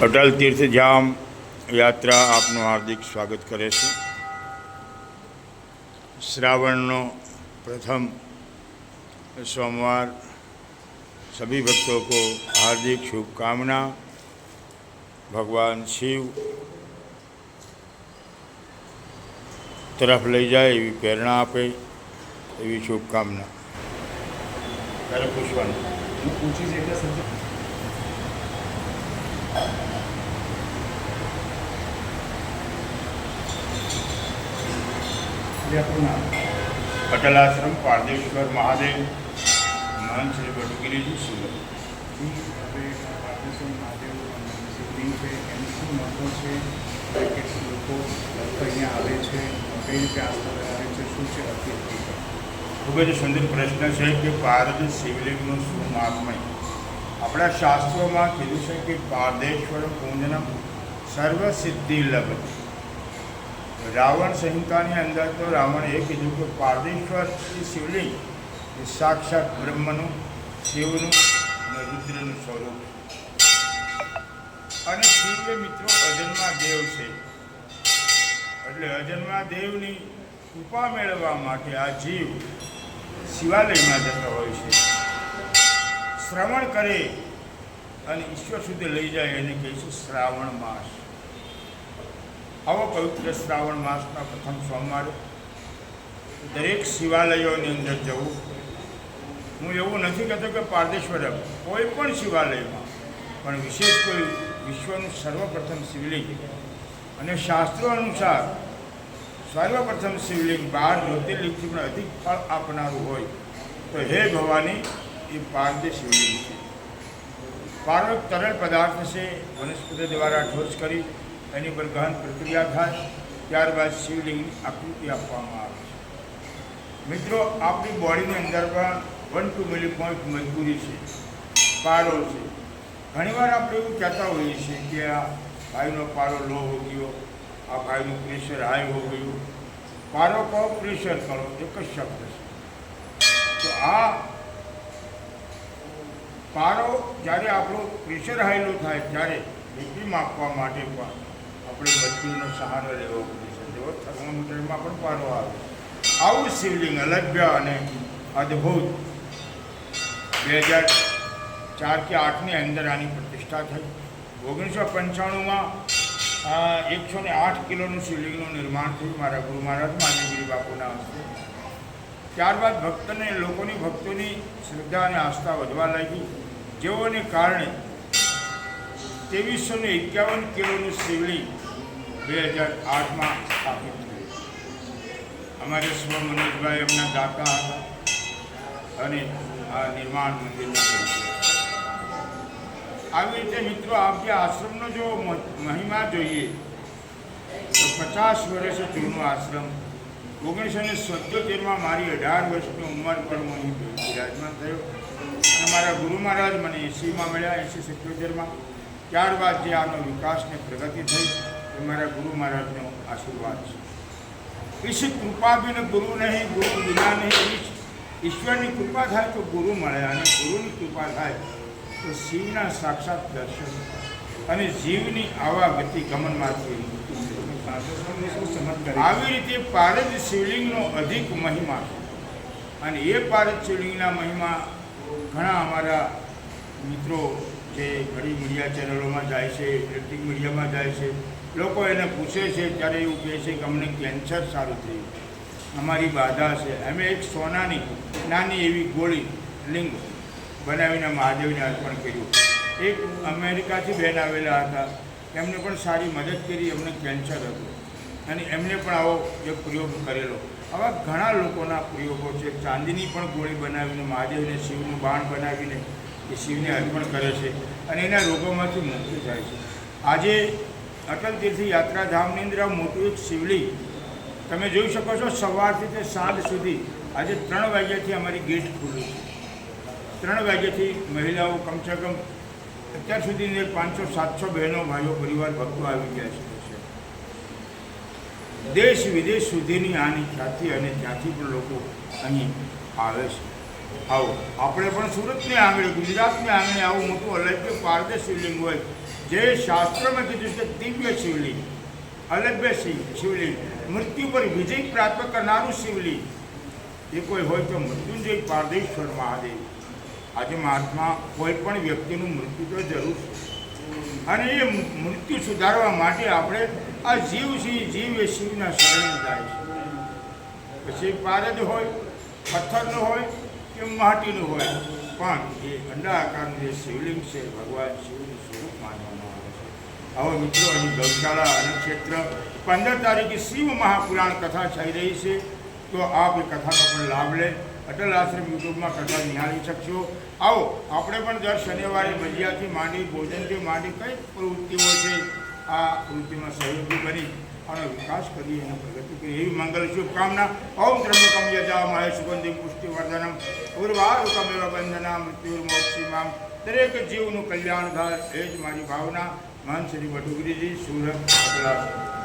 અટલ તીર્થધામ યાત્રા આપનું હાર્દિક સ્વાગત કરે છે શ્રાવણનો પ્રથમ सोमवार सभी भक्तों को हार्दिक शुभकामना ભગવાન શિવ તરફ લઈ જાય એવી પ્રેરણા આપે એવી શુભકામના તારે પૂછવાનું હું પૂછીશ એટલે અટલ આશ્રમ પારદેશ્વર મહાદેવ મહાન શ્રી બટુગીરીજી સુરત. પાર્થેશ્વર મહાદેવ શિવલિંગ છે એનું શું મહત્વ છે? કે લોકો અહીંયા આવે છે કઈ રીતે આસ્થા ધરાવે છે શું છે અતિ ખૂબ જ સુંદર પ્રશ્ન છે કે પારદ શિવલિંગનું શું મહાત્મય આપણા શાસ્ત્રોમાં કીધું છે કે પારદેશ્વર પૂંજનમ સર્વ સિદ્ધિ લભ રાવણ સંહિતાની અંદર તો રાવણે એ કીધું કે પારદેશ્વર શિવલિંગ એ સાક્ષાત બ્રહ્મનું, શિવનું અને રુદ્રનું સ્વરૂપ અને શિવ એ મિત્રો અજન્મા દેવ છે. એટલે અજન્મા દેવની કૃપા મેળવવા માટે આ જીવ શિવાલયમાં જતો હોય છે. શ્રવણ કરે અને ઈશ્વર સુધી લઈ જાય એને કહીશું શ્રાવણ માસ. આવો પવિત્ર શ્રાવણ માસના પ્રથમ સોમવારે દરેક શિવાલયોની અંદર જવું. હું એવું નથી કહેતો કે પારદેશ્વર કોઈ પણ શિવાલયમાં, પણ વિશેષ કોઈ વિશ્વનું સર્વપ્રથમ શિવલિંગ અને શાસ્ત્રો અનુસાર સર્વપ્રથમ શિવલિંગ બાર જ્યોતિર્લિંગથી પણ અધિક ફળ આપનારું હોય, તો હે ભવાની, એ પારદે શિવલિંગ છે. પારો એક તરલ પદાર્થ છે, વનસ્પતિ દ્વારા ઠોસ કરી એની પર ગહન પ્રક્રિયા થાય ત્યારબાદ શિવલિંગની આકૃતિ આપવામાં આવે છે. મિત્રો, આપણી બોડીની અંદર પણ વન ટુ મિલી પોઈન્ટ મજબૂરી છે પારો છે. ઘણીવાર આપણે એવું કહેતા હોઈએ છીએ કે આ ભાઈનો પારો લો હો ગયો, આ ભાઈનું પ્રેશર હાઈ હો ગયું. પારો કહો પ્રેશર કરો, એક જ શબ્દ છે. તો આ પારો જ્યારે આપણો પ્રેશર હાઈલો થાય, ત્યારે બીપી માપવા માટે પણ આપણે મજબૂરીનો સહારો લેવો પડે છે. જેવો થર્મોમીટરમાં પણ પારો આવે આવું શિવલિંગ અલભ્ય અને અદ્ભુત બે હજાર ચાર કે આઠની અંદર આની પ્રતિષ્ઠા થઈ. ઓગણીસો પંચાણુંમાં એકસો ને આઠ કિલોનું શિવલિંગનું નિર્માણ થયું મારા ગુરુ મહારાજ માધવગીરી બાપુના હસ્તે. ત્યારબાદ ભક્તને, લોકોની ભક્તોની શ્રદ્ધા અને આસ્થા વધવા લાગી. જેઓને કારણે ત્રેવીસો ને એકાવન કિલોનું શિવલિંગ બે હજાર આઠમાં સ્થાપિત થયું અમારે સ્વ મનોજભાઈ એમના દાતા હતા અને આ નિર્માણ મંદિરનું આવી રીતે મિત્રો આપ જે આશ્રમનો જો મહિમા જોઈએ, તો પચાસ વર્ષ જૂનો આશ્રમ, ઓગણીસો ને સત્યોતેરમાં મારી અઢાર વર્ષની ઉંમર પર હું અહીં બિરાજમાન થયો. અને મારા ગુરુ મહારાજ મને એંસીમાં મળ્યા, એંસી સત્યોતેરમાં. ત્યારબાદ જે આનો વિકાસને પ્રગતિ થઈ એ મારા ગુરુ મહારાજનો આશીર્વાદ છે. ઈશ કૃપા બિન ગુરુ નહીં, ગુરુ વિના નહીં. ઈશ ઈશ્વરની કૃપા થાય તો ગુરુ મળે અને ગુરુની કૃપા થાય તો શિવના સાક્ષાત દર્શન અને જીવની આવા ગતિ ગમનમાંથી આવી રીતે પારદ શિવલિંગનો અધિક મહિમા અને એ પારદ શિવલિંગના મહિમા ઘણા અમારા મિત્રો જે ઘણી મીડિયા ચેનલોમાં જાય છે ઇલેક્ટ્રિક મીડિયામાં જાય છે લોકો એને પૂછે છે, ત્યારે એવું કહે છે કે અમને કેન્સર સારું થયું. અમારી બાધા છે. અમે એક સોનાની, નાની એવી ગોળી, લિંગ બનાવીને મહાદેવને અર્પણ કર્યું. એક અમેરિકાથી બેન આવેલા હતા. એમને પણ સારી મદદ કરી એમને કેન્સર હતું. અને એમને પણ આવો એક પ્રયોગ કરેલો. આવા ઘણા લોકોના પ્રયોગો છે. ચાંદીની પણ ગોળી બનાવીને મહાદેવને શિવનું બાણ બનાવીને એ શિવને અર્પણ કરે છે અને એના રોગોમાંથી મુક્તિ થાય છે. આજે અટલ તીર્થ યાત્રાધામની અંદર મોટું એક શિવલિંગ. તમે જોઈ શકો છો સવારથી તે સાંજ સુધી આજે ત્રણ વાગ્યાથી અમારી ગેટ ખુલ્લું છે. ત્રણ વાગ્યાથી મહિલાઓ કમસે કમ અત્યાર સુધી પાંચસો, સાતસો બહેનો, ભાઈઓ, પરિવાર, ભક્તો આવી ગયા છે. દેશ વિદેશ સુધીની આની ખ્યાતિ અને ત્યાંથી પણ લોકો અહીં આવે છે. આવો. આપણે પણ સુરતની આંગણે, ગુજરાતની આંગણે આવું મોટું અલભ્ય પારદે શિવલિંગ હોય, જે શાસ્ત્રમાં કીધું છે દિવ્ય શિવલિંગ, અલભ્ય શિવ શિવલિંગ. મૃત્યુ પર વિજય પ્રાપ્ત કરનારું શિવલિંગ. એ કોઈ હોય તો મૃત્યુંજય પારદેશ્વર મહાદેવ. આજે મહાત્મા કોઈ પણ વ્યક્તિનું મૃત્યુ તો જરૂર છે. અને એ મૃત્યુ સુધારવા માટે આપણે આ જીવ છે જીવ એ શિવના શરણ જાય છે. પછી પારદ હોય, પથ્થરનો હોય કે માટીનું હોય? પણ એ અંડા આકારનું જે શિવલિંગ છે, ભગવાન શિવનું સ્વરૂપ માનવામાં આવે છે. આવો મિત્રો, અહીં ગૌશાળા અને ક્ષેત્ર. પંદર તારીખે શિવ મહાપુરાણ કથા થઈ રહી છે. તો આપ એ કથાનો પણ લાભ લે. અટલ આશ્રમ યુટ્યુબમાં કથા નિહાળી શકશો. આવો, આપણે પણ દર શનિવારે મજિયાથી માંડી ભોજનથી માંડી, કઈ પ્રવૃત્તિઓ છે, આ પ્રવૃત્તિમાં સહયોગી બની. અને વિકાસ કરી અને પ્રગતિ કરી એવી મંગલ શુભકામના. ઓમ ત્રમ્યકમ યજામહે સુગંધિ પુષ્ટિવર્ધનમ. ઉર્વારુકમેવ બંધના મૃત્યુર્મોક્ષીમામ દરેક જીવનું કલ્યાણ થાય એ જ મારી ભાવના. મહંત શ્રી વટુગીરીજી, સુરત